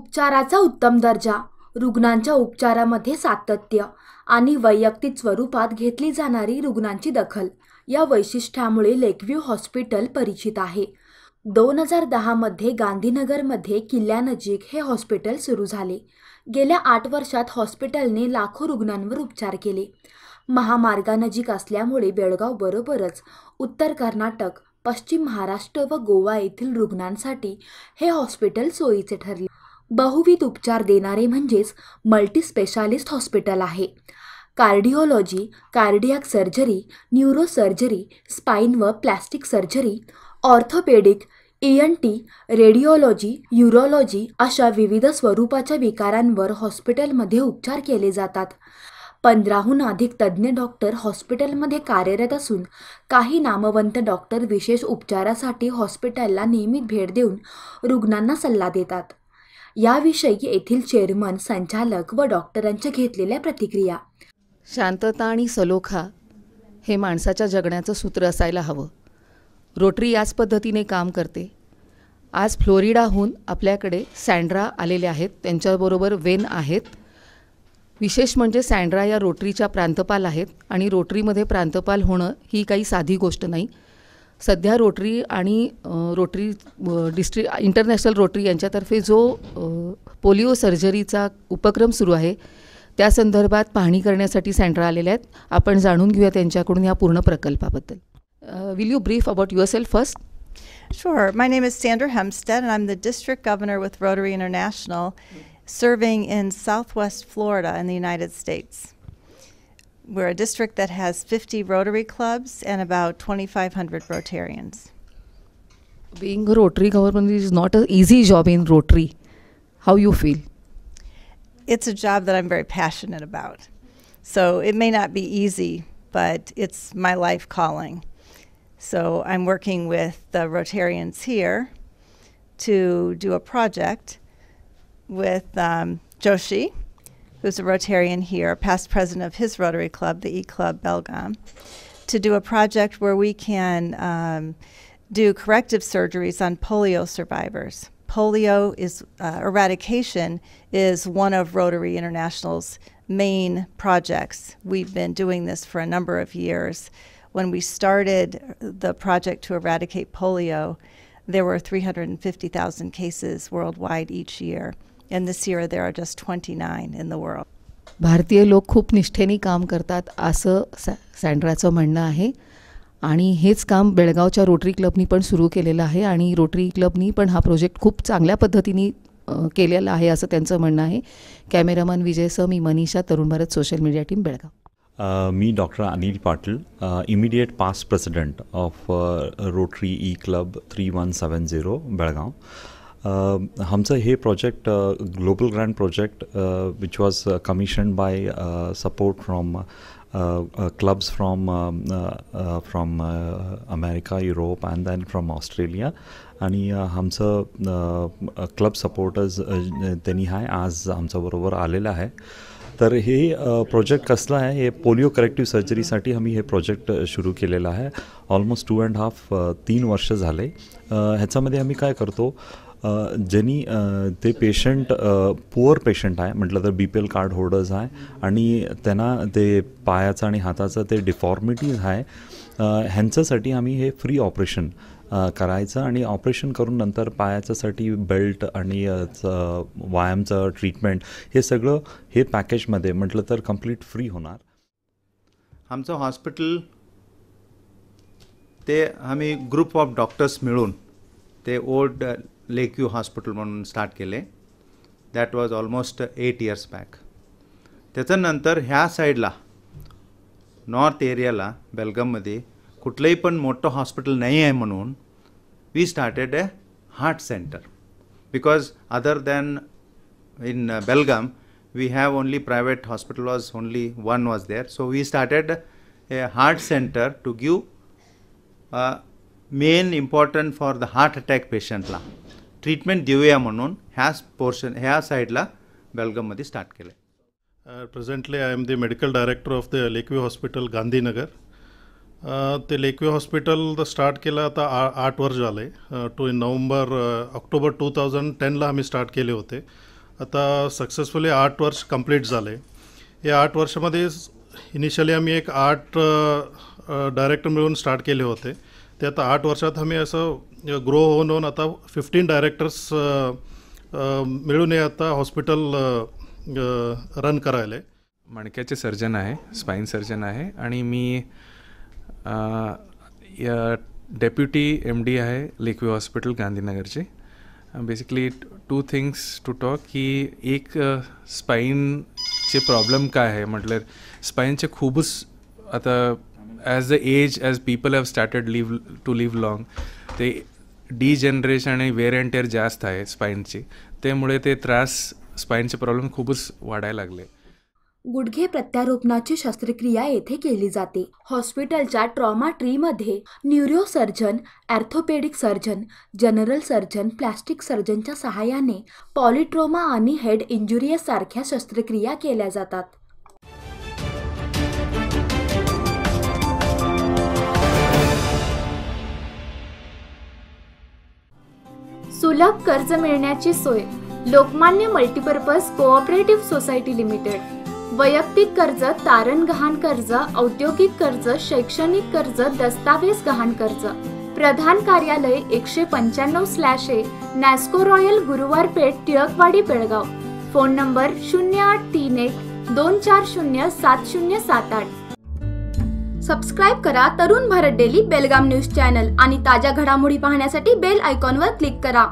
उपचाराचा उत्तम दर्जा रुग्णांच्या उपचारामध्ये सातत्य आणि वैयक्तिक स्वरूपात घेतली जाणारी रुग्णांची दखल या वैशिष्ट्यामुळे लेकव्ह्यू हॉस्पिटल परिचित आहे. दोन हजार दहामध्ये गांधीनगरमध्ये किल्ल्यानजीक हे हॉस्पिटल सुरू झाले. गेल्या आठ वर्षात हॉस्पिटलने लाखो रुग्णांवर उपचार केले. महामार्गानजीक असल्यामुळे बेळगावबरोबरच उत्तर कर्नाटक पश्चिम महाराष्ट्र व गोवा येथील रुग्णांसाठी हे हॉस्पिटल सोयीचे ठरले. बहुविध उपचार देणारे म्हणजेच मल्टीस्पेशालिस्ट हॉस्पिटल आहे. Cardiology cardiac surgery neurosurgery spine व plastic surgery orthopedic E N T radiology urology अशा विविध स्वरूपाच्या विकारांवर हॉस्पिटलमध्ये उपचार केले जातात. पंधराहून अधिक तज्ज्ञ डॉक्टर हॉस्पिटलमध्ये कार्यरत असून काही नामवंत डॉक्टर विशेष उपचारासाठी हॉस्पिटलला नियमित भेट देऊन रुग्णांना सल्ला देतात. याविषयी येथील चेअरमन संचालक व डॉक्टरांच्या घेतलेल्या प्रतिक्रिया. शांतता आणि सलोखा हे माणसाच्या जगण्याचं सूत्र असायला हवं. रोटरी याच पद्धतीने काम करते. आज फ्लोरिडाहून आपल्याकडे सँड्रा आलेले आहेत. त्यांच्याबरोबर वेन आहेत. विशेष म्हणजे सँड्रा या रोटरीच्या प्रांतपाल आहेत आणि रोटरीमध्ये प्रांतपाल होणं ही काही साधी गोष्ट नाही. सध्या रोटरी आणि rotary a, district international rotary यांच्यातर्फे जो पोलिओ सर्जरीचा उपक्रम सुरू आहे त्या संदर्भात पाहणी करण्यासाठी सँड्रा आलेल्या आहेत आपण जाणून घेऊया त्यांच्याकडून या पूर्ण प्रकल्पाबद्दल will you brief about yourself first Sure. My name is Sandra Hempstead, and I'm the district governor with Rotary International, serving in southwest Florida in the United States. We're a district that has 50 Rotary clubs and about 2,500 Rotarians. being a rotary government is not an easy job in rotary how you feel It's a job that I'm very passionate about. So it may not be easy, but it's my life calling. So I'm working with the Rotarians here to do a project with um, Joshi, who's a Rotarian here, past president of his Rotary Club, the E Club Belgam, to do a project where we can um, do corrective surgeries on polio survivors. Polio is uh, eradication is one of Rotary International's main projects. We've been doing this for a number of years. When we started the project to eradicate polio, there were 350,000 cases worldwide each year. And this year there are just 29 in the world. भारतीय लोक खूप निष्ठेने काम करतात असं सॅ सँड्राचं म्हणणं आहे. आणि हेच काम बेळगावच्या रोटरी क्लबनी पण सुरू केलेलं आहे आणि रोटरी क्लबनी पण हा प्रोजेक्ट खूप चांगल्या पद्धतीने केलेला आहे असं त्यांचं म्हणणं आहे. Cameraman विजयसह me Manisha Tarun Bharat social media team Belgaum. Me doctor Anil Patil immediate past president of rotary E club three one seven zero Belgaum. आमचं हे project global grant project which was commission by support from clubs from from America Europe and then from Australia आणि uh, आमचं club supporters त्यांनी आहे आज आमच्याबरोबर आलेलं आहे. तर हे प्रोजेक्ट कसलं आहे हे पोलिओ करेक्टिव्ह सर्जरीसाठी आम्ही हे प्रोजेक्ट सुरू केलेलं आहे. ऑलमोस्ट टू अँड हाफ तीन वर्ष झाले. ह्याच्यामध्ये आम्ही काय करतो ज्यांनी ते पेशंट पुअर पेशंट आहे म्हटलं तर B P L card holders आहे आणि त्यांना ते पायाचं आणि हाताचं ते डिफॉर्मिटीज आहे ह्यांच्यासाठी आम्ही हे फ्री ऑपरेशन करायचं आणि ऑपरेशन करून नंतर पायाच्यासाठी बेल्ट आणि च- व्यायामचं ट्रीटमेंट हे सगळं हे पॅकेजमध्ये म्हटलं तर कंप्लीट फ्री होणार. आमचं हॉस्पिटल ते आम्ही ग्रुप ऑफ डॉक्टर्स मिळून ते ओल्ड लेक यू हॉस्पिटल म्हणून स्टार्ट केले. That was almost eight years back त्याच्यानंतर ह्या साईडला नॉर्थ एरियाला बेलगममध्ये कुठलंही पण मोठं हॉस्पिटल नाही आहे म्हणून we started a heart centre because other than in Belgaum we have only private hospital was only one was there so we started a heart centre to give main important for the heart attack पेशंटला treatment देऊया म्हणून ह्याच portion ह्या साईडला बेलगाममध्ये start केलं presently I am the medical director of the the hospital Gandhinagar ते Lakeview hospital तर स्टार्ट केलं आता आ आठ वर्ष झाले two November October two thousand टेनला आम्ही स्टार्ट केले होते आता सक्सेसफुली आठ वर्ष कंप्लीट झाले या आठ वर्षामध्ये इनिशियली आम्ही एक आठ डायरेक्टर मिळून स्टार्ट केले होते ते आता आठ वर्षात आम्ही असं ग्रो होऊन होऊन आता फिफ्टीन डायरेक्टर्स मिळून हे आता हॉस्पिटल रन करायला आहे. मणक्याचे सर्जन आहे स्पाईन सर्जन आहे आणि मी या डेप्युटी एम डी आहे लेकवी hospital गांधीनगरचे basically two things to talk की एक स्पाईनचे प्रॉब्लेम काय आहे म्हटलं स्पाईनचे खूपच आता as the age as people have started live to live long ते डीजनरेशन आणि वेअर अँड टेअर जास्त आहे स्पाईनची त्यामुळे ते त्रास स्पाईनचे प्रॉब्लेम खूपच वाढायला लागले. गुडघे प्रत्यारोपणाची शस्त्रक्रिया येथे केली जाते. हॉस्पिटलच्या trauma ट्रीमध्ये neuro surgeon orthopaedic surgeon general surgeon plastic सर्जनच्या सहाय्याने पॉलिट्रोमा आणि हेड इंजुरी सारख्या शस्त्रक्रिया केल्या जातात. सुलभ कर्ज मिळण्याची सोय. Lokmanya multipurpose cooperative society limited. वैयक्तिक कर्ज तारण गहाण कर्ज औद्योगिक कर्ज शैक्षणिक कर्ज दस्तावेज गहाण कर्ज. प्रधान कार्यालय एकशे पंच्याण्णव स्लॅश ए Nasco royal Guruwar Peth Tilakwadi Belgaum. Phone number शून्य आठ तीन एक दोन चार शून्य सात शून्य सात आठ. सबस्क्राईब करा Tarun Bharat daily Belgaum news channel आणि ताज्या घडामोडी पाहण्यासाठी बेल आयकॉनवर क्लिक करा.